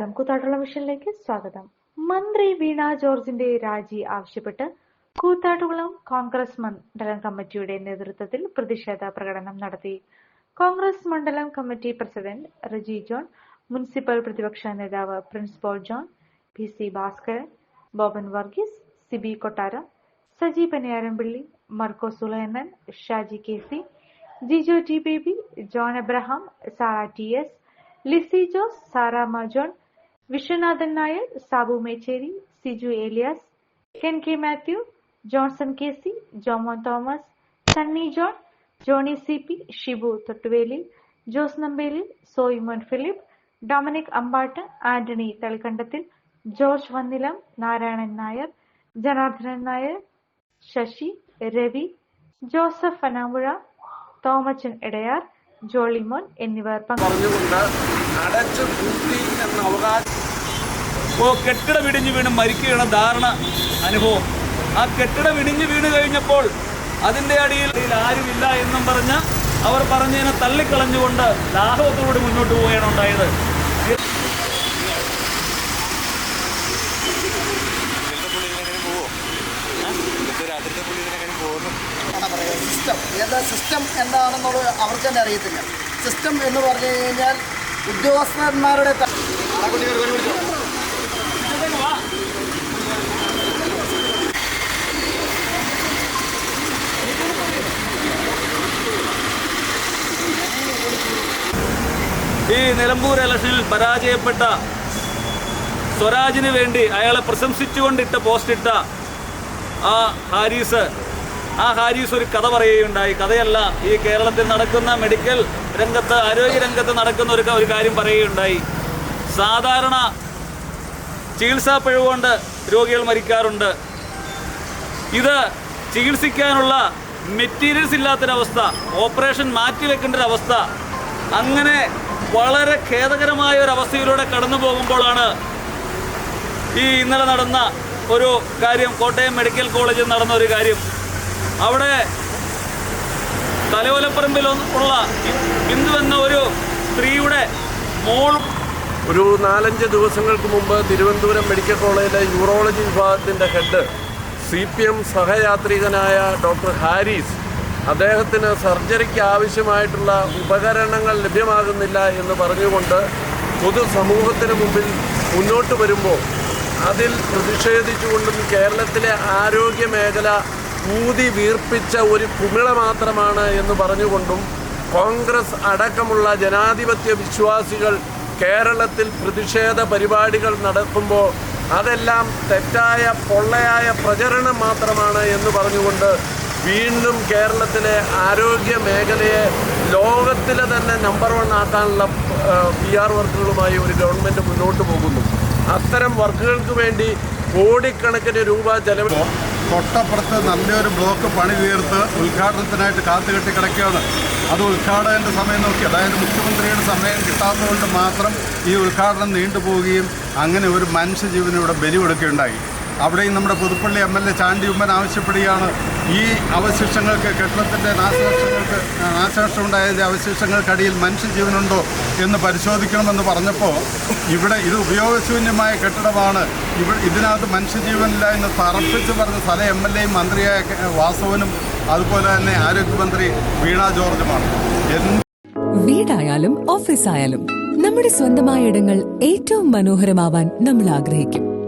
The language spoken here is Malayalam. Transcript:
നമസ്കാരം കൂത്താട്ടുള്ള മിഷനിലേക്ക് സ്വാഗതം. മന്ത്രി വീണ ജോർജിന്റെ രാജി ആവശ്യപ്പെട്ട് കൂത്താട്ടുകുളം കോൺഗ്രസ് മണ്ഡലം കമ്മിറ്റിയുടെ നേതൃത്വത്തിൽ പ്രതിഷേധ പ്രകടനം നടത്തി. കോൺഗ്രസ് മണ്ഡലം committee president Reji John municipal പ്രതിപക്ഷ നേതാവ് Prince Paul John P C Bhaskaran Boban Varghese Siby Kottaram Saji Paniyarampilly Markose Sulainan Shaji K C Jijo T Baby John Abraham Sara T S Lissy Jose Sarama John Viswanathan Nair Sabu Mecheri Siju Elias Ken K Mathew Johnson K C Jomon Thomas Sunny John Johny C P Shibu Thottuveli Jose Nambeli Soymon Philip Dominic Ambatt Antony Thalikkandathil George Vannilam Narayanan Nair Janardhanan Nair Sasi Ravi Joseph Anamuzha Thomachan Idayar Jolymon എന്നിവർ പങ്കെടുത്തു. ഇപ്പോൾ കെട്ടിടം ഇടിഞ്ഞു വീണ് മരിക്കുകയാണ് ധാരണ അനുഭവം. ആ കെട്ടിടം ഇടിഞ്ഞു വീണ് കഴിഞ്ഞപ്പോൾ അതിന്റെ അടിയിൽ ആരുമില്ല എന്നും പറഞ്ഞ് അവർ പറഞ്ഞതിനെ തള്ളിക്കളഞ്ഞുകൊണ്ട് ലാഘവത്തോടുകൂടി മുന്നോട്ട് പോവുകയാണ് ഉണ്ടായത്. സിസ്റ്റം. സിസ്റ്റം എന്താണെന്നുള്ളത് അവർക്ക് തന്നെ അറിയത്തില്ല. സിസ്റ്റം എന്ന് പറഞ്ഞു കഴിഞ്ഞാൽ ഉദ്യോഗസ്ഥന്മാരുടെ ഈ നിലമ്പൂർ ഇലക്ഷനിൽ പരാജയപ്പെട്ട സ്വരാജിന് വേണ്ടി അയാളെ പ്രശംസിച്ചുകൊണ്ടിട്ട പോസ്റ്റിട്ട ആ ഹാരീസ് ആ ഹാരീസ് ഒരു കഥ പറയുകയുണ്ടായി. കഥയല്ല ഈ കേരളത്തിൽ നടക്കുന്ന മെഡിക്കൽ രംഗത്ത് ആരോഗ്യ രംഗത്ത് നടക്കുന്ന ഒരു ഒരു കാര്യം പറയുകയുണ്ടായി. സാധാരണ ചികിത്സാ പിഴവുകൊണ്ട് രോഗികൾ മരിക്കാറുണ്ട്. ഇത് ചികിത്സിക്കാനുള്ള മെറ്റീരിയൽസ് ഇല്ലാത്തൊരവസ്ഥ ഓപ്പറേഷൻ മാറ്റിവെക്കേണ്ട ഒരു അവസ്ഥ അങ്ങനെ വളരെ ഖേദകരമായ ഒരു അവസ്ഥയിലൂടെ കടന്നു പോകുമ്പോഴാണ് ഈ ഇന്നലെ നടന്ന ഒരു കാര്യം കോട്ടയം മെഡിക്കൽ കോളേജിൽ നടന്ന ഒരു കാര്യം. അവിടെ തലയോലപ്പറമ്പിൽ ഉള്ള ബിന്ദു എന്ന ഒരു സ്ത്രീയുടെ മോൾ ഒരു നാലഞ്ച് ദിവസങ്ങൾക്ക് മുമ്പ് തിരുവനന്തപുരം മെഡിക്കൽ കോളേജിലെ യൂറോളജി വിഭാഗത്തിന്റെ ഹെഡ് സി പി എം സഹയാത്രികനായ ഡോക്ടർ ഹാരിസ് അദ്ദേഹത്തിന് സർജറിക്ക് ആവശ്യമായിട്ടുള്ള ഉപകരണങ്ങൾ ലഭ്യമാകുന്നില്ല എന്ന് പറഞ്ഞുകൊണ്ട് പൊതുസമൂഹത്തിന് മുമ്പിൽ മുന്നോട്ട് വരുമ്പോൾ അതിൽ പ്രതിഷേധിച്ചുകൊണ്ടും കേരളത്തിലെ ആരോഗ്യ മേഖല ഊതി വീർപ്പിച്ച ഒരു കുമിള മാത്രമാണ് എന്ന് പറഞ്ഞുകൊണ്ടും കോൺഗ്രസ് അടക്കമുള്ള ജനാധിപത്യ വിശ്വാസികൾ കേരളത്തിൽ പ്രതിഷേധ പരിപാടികൾ നടത്തുമ്പോൾ അതെല്ലാം തെറ്റായ പൊള്ളയായ പ്രചരണം മാത്രമാണ് എന്ന് പറഞ്ഞുകൊണ്ട് വീണ്ടും കേരളത്തിലെ ആരോഗ്യ മേഖലയെ ലോകത്തിലെ തന്നെ നമ്പർ വൺ ആക്കാനുള്ള പി ആർ വർക്കുകളുമായി ഒരു ഗവൺമെന്റ് മുന്നോട്ട് പോകുന്നു. അത്തരം വർക്കുകൾക്ക് വേണ്ടി കോടിക്കണക്കിന് രൂപ ചെലവ് തൊട്ടപ്പുറത്ത് നല്ലൊരു ബ്ലോക്ക് പണി തീർത്ത് ഉദ്ഘാടനത്തിനായിട്ട് കാത്തുകെട്ടി കിടക്കുകയാണ് അത് ഉദ്ഘാടകന്റെ സമയം നോക്കി അതായത് മുഖ്യമന്ത്രിയുടെ സമയം കിട്ടാത്തതുകൊണ്ട് മാത്രം ഈ ഉദ്ഘാടനം നീണ്ടുപോവുകയും അങ്ങനെ ഒരു മനുഷ്യജീവനിവിടെ ബലി കൊടുക്കുകയുണ്ടായി അവിടെയും നമ്മുടെ Puthuppally M L A Chandy Oommen ആവശ്യപ്പെടുകയാണ്. ഈ അവശിഷ്ടങ്ങൾക്ക് കെട്ടിടത്തിന്റെ നാശനഷ്ടങ്ങൾക്ക് നാശനഷ്ടം ഉണ്ടായതിന്റെ അവശിഷ്ടങ്ങൾക്കടിയിൽ മനുഷ്യജീവനുണ്ടോ എന്ന് പരിശോധിക്കണമെന്ന് പറഞ്ഞപ്പോൾ ഇവിടെ ഇത് ഉപയോഗശൂന്യമായ കെട്ടിടമാണ്. ഇവ ഇതിനകത്ത് മനുഷ്യജീവനില്ല എന്ന് തറപ്പിച്ച് പറഞ്ഞ സ്ഥല എം എൽ എയും മന്ത്രിയായ വാസവനും അതുപോലെ തന്നെ ആരോഗ്യമന്ത്രി വീണ ജോർജുമാണ്. വീടായാലും ഓഫീസായാലും നമ്മുടെ സ്വന്തമായ ഇടങ്ങൾ ഏറ്റവും മനോഹരമാവാൻ നമ്മൾ ആഗ്രഹിക്കും.